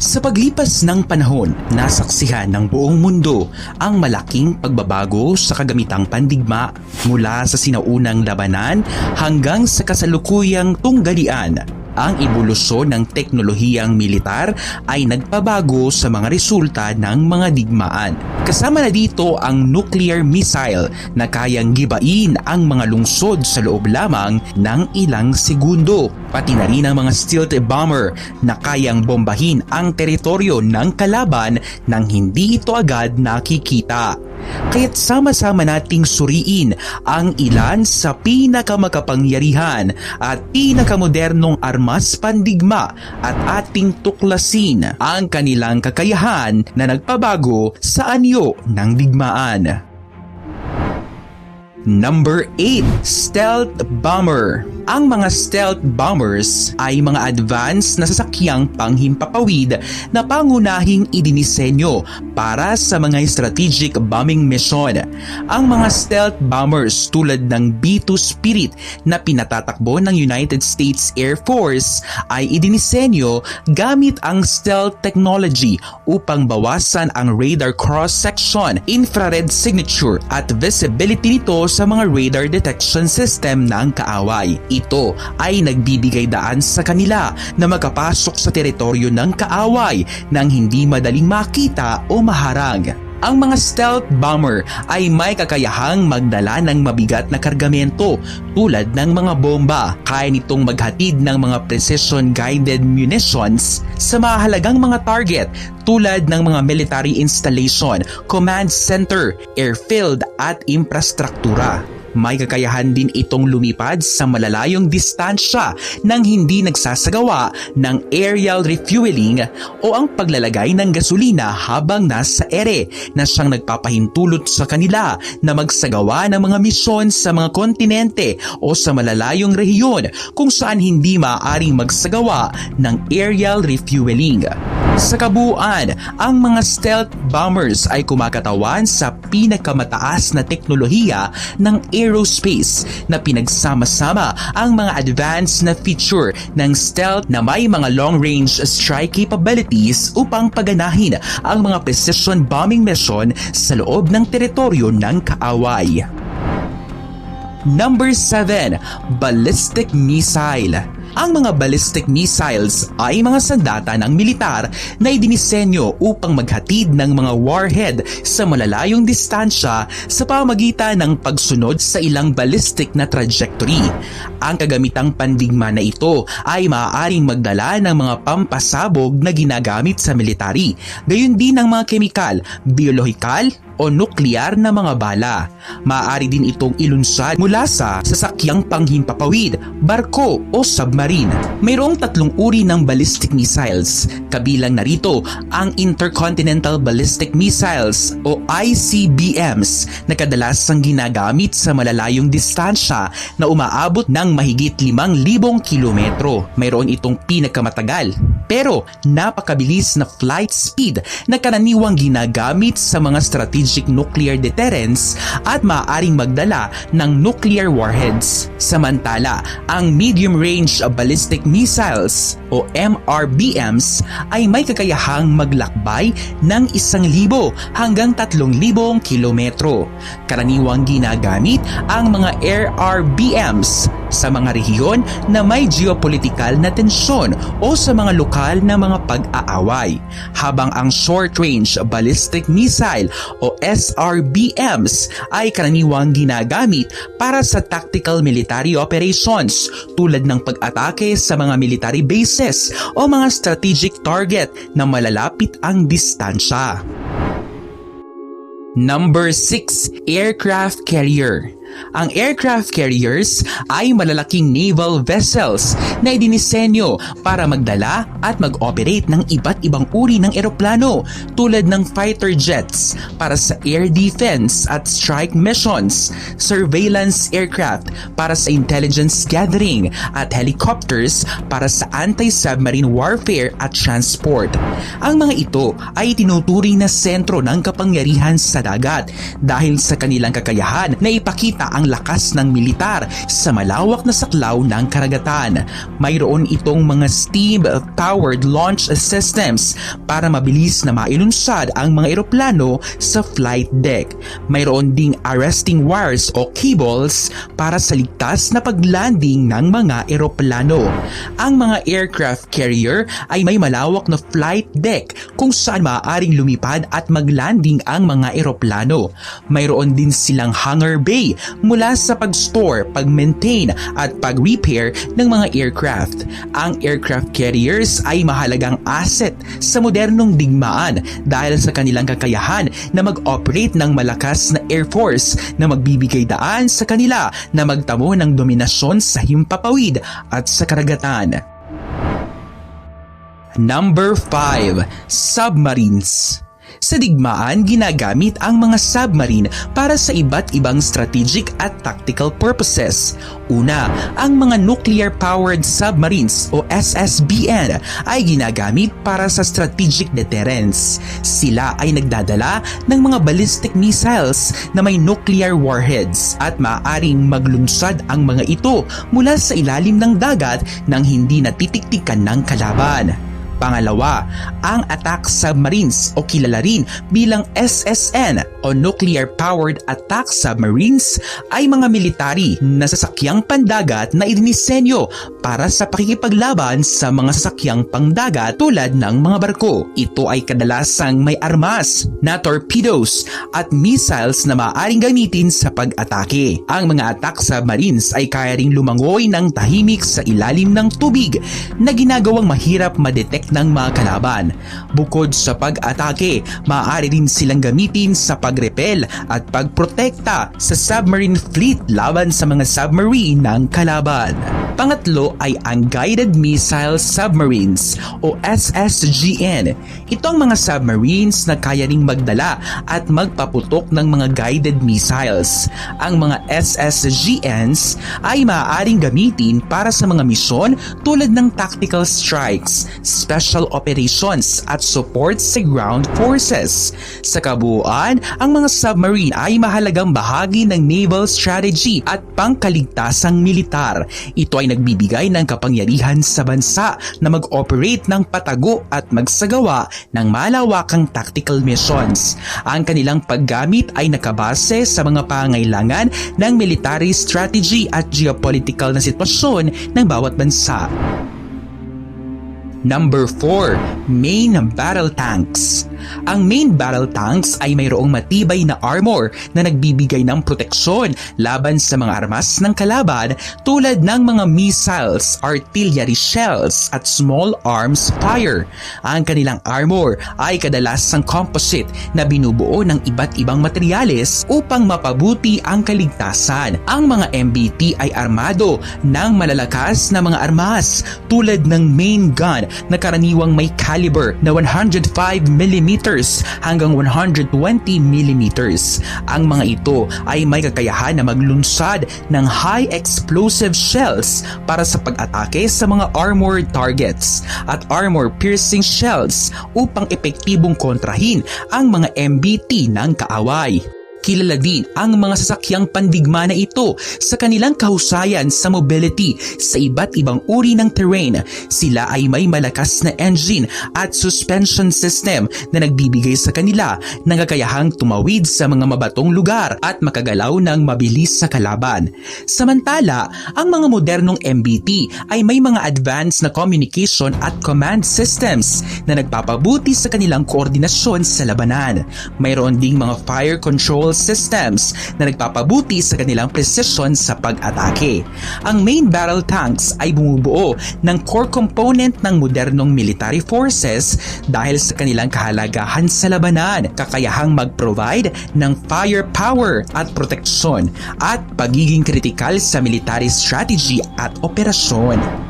Sa paglipas ng panahon, nasaksihan ng buong mundo ang malaking pagbabago sa kagamitang pandigma mula sa sinaunang labanan hanggang sa kasalukuyang tunggalian. Ang ebolusyon ng teknolohiyang militar ay nagpabago sa mga resulta ng mga digmaan. Kasama na dito ang nuclear missile na kayang gibain ang mga lungsod sa loob lamang ng ilang segundo. Pati na rin ang mga stealth bomber na kayang bombahin ang teritoryo ng kalaban nang hindi ito agad nakikita. Kaya't sama-sama nating suriin ang ilan sa pinakamakapangyarihan at pinakamodernong armas pandigma at ating tuklasin ang kanilang kakayahan na nagpabago sa anyo ng digmaan. Number 8, Stealth Bomber. Ang mga stealth bombers ay mga advanced na sasakyang panghimpapawid na pangunahing idinisenyo para sa mga strategic bombing mission. Ang mga stealth bombers tulad ng B-2 Spirit na pinatatakbo ng United States Air Force ay idinisenyo gamit ang stealth technology upang bawasan ang radar cross-section, infrared signature at visibility nito sa mga radar detection system ng kaaway. Ito ay nagbibigay daan sa kanila na makapasok sa teritoryo ng kaaway nang hindi madaling makita o maharang. Ang mga stealth bomber ay may kakayahang magdala ng mabigat na kargamento tulad ng mga bomba. Kaya nitong maghatid ng mga precision-guided munitions sa mahalagang mga target tulad ng mga military installation, command center, airfield at infrastruktura. May kakayahan din itong lumipad sa malalayong distansya nang hindi nagsasagawa ng aerial refueling o ang paglalagay ng gasolina habang nasa ere na siyang nagpapahintulot sa kanila na magsagawa ng mga misyon sa mga kontinente o sa malalayong rehiyon kung saan hindi maaaring magsagawa ng aerial refueling. Sa kabuuan, ang mga stealth bombers ay kumakatawan sa pinakamataas na teknolohiya ng aerospace na pinagsama-sama ang mga advanced na feature ng stealth na may mga long-range strike capabilities upang paganahin ang mga precision bombing mission sa loob ng teritoryo ng kaaway. Number 7, Ballistic Missile. Ang mga ballistic missiles ay mga sandata ng militar na idinisenyo upang maghatid ng mga warhead sa malalayong distansya sa pamagitan ng pagsunod sa ilang ballistic na trajectory. Ang kagamitang pandigma na ito ay maaaring magdala ng mga pampasabog na ginagamit sa military, gayon din ng mga kemikal, biolohikal o nuklear na mga bala. Maaari din itong ilunsad mula sa sasakyang panghimpapawid, barko o submarine. Mayroong tatlong uri ng ballistic missiles. Kabilang narito ang Intercontinental Ballistic Missiles o ICBMs na kadalasang ginagamit sa malalayong distansya na umaabot ng mahigit 5,000 kilometro. Mayroon itong pinakamatagal pero napakabilis na flight speed na karaniwang ginagamit sa mga strategic nuclear deterrence at maaaring magdala ng nuclear warheads. Samantala, ang medium range ballistic missiles o MRBMs ay may kakayahang maglakbay ng 1,000 hanggang 3,000 kilometro. Karaniwang ginagamit ang mga RRBMs sa mga rehiyon na may geopolitikal na tensyon o sa mga lokal na mga pag-aaway. Habang ang short-range ballistic missile o SRBMs ay karaniwang ginagamit para sa tactical military operations tulad ng pag-atake sa mga military bases o mga strategic target na malalapit ang distansya. Number 6, Aircraft Carrier. Ang aircraft carriers ay malalaking naval vessels na idinisenyo para magdala at mag-operate ng iba't ibang uri ng eroplano tulad ng fighter jets para sa air defense at strike missions, surveillance aircraft para sa intelligence gathering at helicopters para sa anti-submarine warfare at transport. Ang mga ito ay tinuturing na sentro ng kapangyarihan sa dagat dahil sa kanilang kakayahan na ipakita ipakita ang lakas ng militar sa malawak na saklaw ng karagatan. Mayroon itong mga steam-powered launch systems para mabilis na mailunsad ang mga eroplano sa flight deck. Mayroon ding arresting wires o cables para sa ligtas na paglanding ng mga eroplano. Ang mga aircraft carrier ay may malawak na flight deck kung saan maaaring lumipad at maglanding ang mga eroplano. Mayroon din silang hangar bay mula sa pag-store, pag-maintain at pag-repair ng mga aircraft. Ang aircraft carriers ay mahalagang asset sa modernong digmaan dahil sa kanilang kakayahan na mag-operate ng malakas na air force na magbibigay daan sa kanila na magtamo ng dominasyon sa himpapawid at sa karagatan. Number 5. Submarines sa digmaan, ginagamit ang mga submarine para sa iba't ibang strategic at tactical purposes. Una, ang mga nuclear-powered submarines o SSBN ay ginagamit para sa strategic deterrence. Sila ay nagdadala ng mga ballistic missiles na may nuclear warheads at maaaring maglunsad ang mga ito mula sa ilalim ng dagat nang hindi natitiktikan ng kalaban. Pangalawa, ang attack submarines o kilala rin bilang SSN o Nuclear Powered Attack Submarines ay mga military na sasakyang pandagat na idinisenyo para sa pakikipaglaban sa mga sasakyang pangdagat tulad ng mga barko. Ito ay kadalasang may armas na torpedoes at missiles na maaaring gamitin sa pag-atake. Ang mga attack submarines ay kaya ring lumangoy ng tahimik sa ilalim ng tubig na ginagawang mahirap madetect ng mga kalaban. Bukod sa pag-atake, maaari rin silang gamitin sa pag-repel at pagprotekta sa submarine fleet laban sa mga submarine ng kalaban. Pangatlo ay ang Guided Missile Submarines o SSGN. Ito ang mga submarines na kaya ring magdala at magpaputok ng mga guided missiles. Ang mga SSGNs ay maaaring gamitin para sa mga misyon tulad ng tactical strikes, special operations at support sa ground forces. Sa kabuuan, ang mga submarine ay mahalagang bahagi ng naval strategy at pangkaligtasang militar. Ito ay nagbibigay ng kapangyarihan sa bansa na mag-operate ng patago at magsagawa ng malawakang tactical missions. Ang kanilang paggamit ay nakabase sa mga pangailangan ng military strategy at geopolitical na sitwasyon ng bawat bansa. Number 4. Main Battle Tanks Ang main battle tanks ay mayroong matibay na armor na nagbibigay ng proteksyon laban sa mga armas ng kalaban tulad ng mga missiles, artillery shells at small arms fire. Ang kanilang armor ay kadalasang composite na binubuo ng iba't ibang materyales upang mapabuti ang kaligtasan. Ang mga MBT ay armado ng malalakas na mga armas tulad ng main gun na karaniwang may caliber na 105mm hanggang 120mm. Ang mga ito ay may kakayahan na maglunsad ng high explosive shells para sa pag-atake sa mga armored targets at armor-piercing shells upang epektibong kontrahin ang mga MBT ng kaaway. Kilala din ang mga sasakyang pandigma na ito sa kanilang kahusayan sa mobility sa iba't ibang uri ng terrain. Sila ay may malakas na engine at suspension system na nagbibigay sa kanila ng kakayahang tumawid sa mga mabatong lugar at makagalaw ng mabilis sa kalaban. Samantala, ang mga modernong MBT ay may mga advanced na communication at command systems na nagpapabuti sa kanilang koordinasyon sa labanan. Mayroon ding mga fire control systems na nagpapabuti sa kanilang precision sa pag-atake. Ang main battle tanks ay bumubuo ng core component ng modernong military forces dahil sa kanilang kahalagahan sa labanan, kakayahang mag-provide ng firepower at proteksyon at pagiging kritikal sa military strategy at operasyon.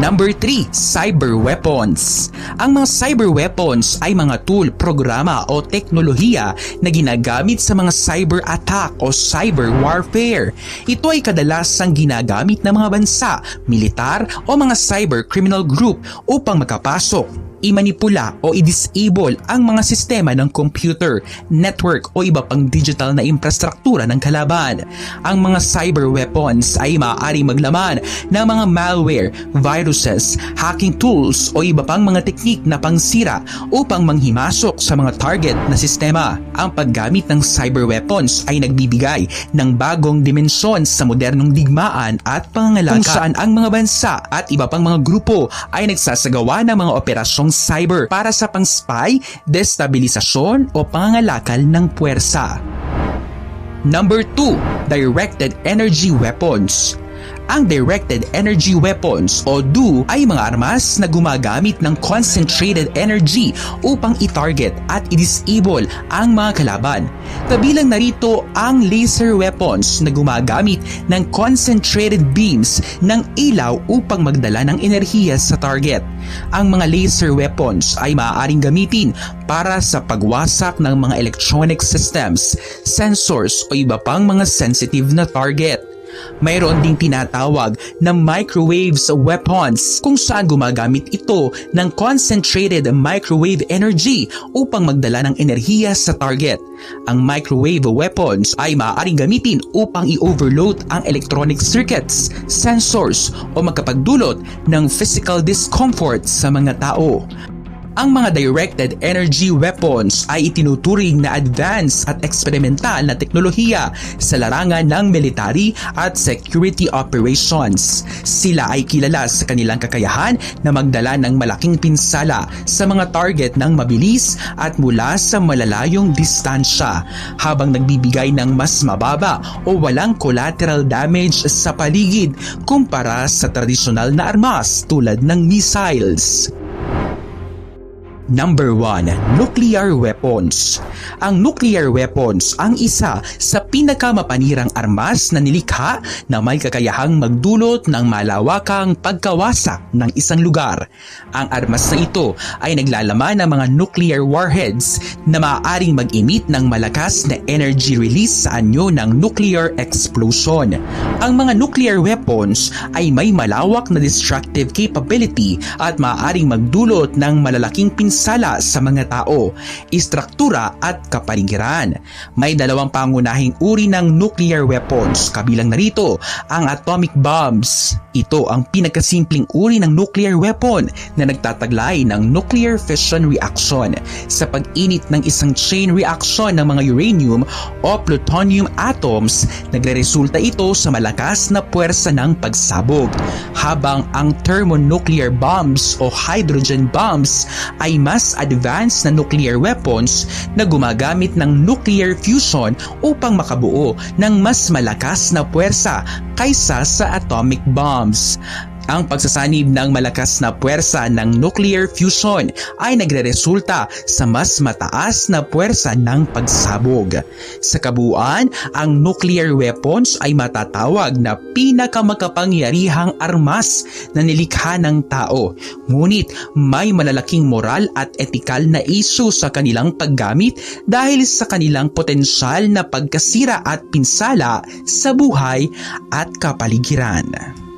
Number 3, cyber weapons. Ang mga cyber weapons ay mga tool, programa o teknolohiya na ginagamit sa mga cyber attack o cyber warfare. Ito ay kadalasang ginagamit ng mga bansa, militar o mga cyber criminal group upang makapasok imanipula o i-disable ang mga sistema ng computer, network o iba pang digital na infrastruktura ng kalaban. Ang mga cyber weapons ay maaaring maglaman ng mga malware, viruses, hacking tools o iba pang mga teknik na pangsira upang manghimasok sa mga target na sistema. Ang paggamit ng cyber weapons ay nagbibigay ng bagong dimensyon sa modernong digmaan at pangangalaga kung saan ang mga bansa at iba pang mga grupo ay nagsasagawa ng mga operasyong cyber para sa pang-spy, destabilisasyon o pangangalakal ng puwersa. Number 2, Directed Energy Weapons. Ang Directed Energy Weapons o DO ay mga armas na gumagamit ng concentrated energy upang i-target at i-disable ang mga kalaban. Kabilang narito ang laser weapons na gumagamit ng concentrated beams ng ilaw upang magdala ng enerhiya sa target. Ang mga laser weapons ay maaaring gamitin para sa pagwasak ng mga electronic systems, sensors o iba pang mga sensitive na target. Mayroon ding tinatawag na microwaves weapons kung saan gumagamit ito ng concentrated microwave energy upang magdala ng enerhiya sa target. Ang microwave weapons ay maaaring gamitin upang i-overload ang electronic circuits, sensors o magkapagdulot ng physical discomfort sa mga tao. Ang mga directed energy weapons ay itinuturing na advanced at eksperimental na teknolohiya sa larangan ng military at security operations. Sila ay kilala sa kanilang kakayahan na magdala ng malaking pinsala sa mga target ng mabilis at mula sa malalayong distansya habang nagbibigay ng mas mababa o walang collateral damage sa paligid kumpara sa tradisyonal na armas tulad ng missiles. Number 1, nuclear weapons. Ang nuclear weapons ang isa sa pinakamapanirang armas na nilikha na may kakayahang magdulot ng malawakang pagkawasak ng isang lugar. Ang armas na ito ay naglalaman ng mga nuclear warheads na maaaring mag-emit ng malakas na energy release sa anyo ng nuclear explosion. Ang mga nuclear weapons ay may malawak na destructive capability at maaaring magdulot ng malalaking pinsala sa mga tao, istruktura at kapaligiran. May dalawang pangunahing uri ng nuclear weapons, kabilang narito ang atomic bombs. Ito ang pinakasimpleng uri ng nuclear weapon na nagtataglay ng nuclear fission reaction. Sa pag-init ng isang chain reaction ng mga uranium o plutonium atoms, nagre-resulta ito sa malakas na puwersa ng pagsabog. Habang ang thermonuclear bombs o hydrogen bombs ay mas advanced na nuclear weapons na gumagamit ng nuclear fusion upang makabuo ng mas malakas na puwersa kaysa sa atomic bombs. Ang pagsasanib ng malakas na puwersa ng nuclear fusion ay nagreresulta sa mas mataas na puwersa ng pagsabog. Sa kabuuan, ang nuclear weapons ay matatawag na pinakamakapangyarihang armas na nilikha ng tao. Ngunit may malalaking moral at etikal na issue sa kanilang paggamit dahil sa kanilang potensyal na pagkasira at pinsala sa buhay at kapaligiran.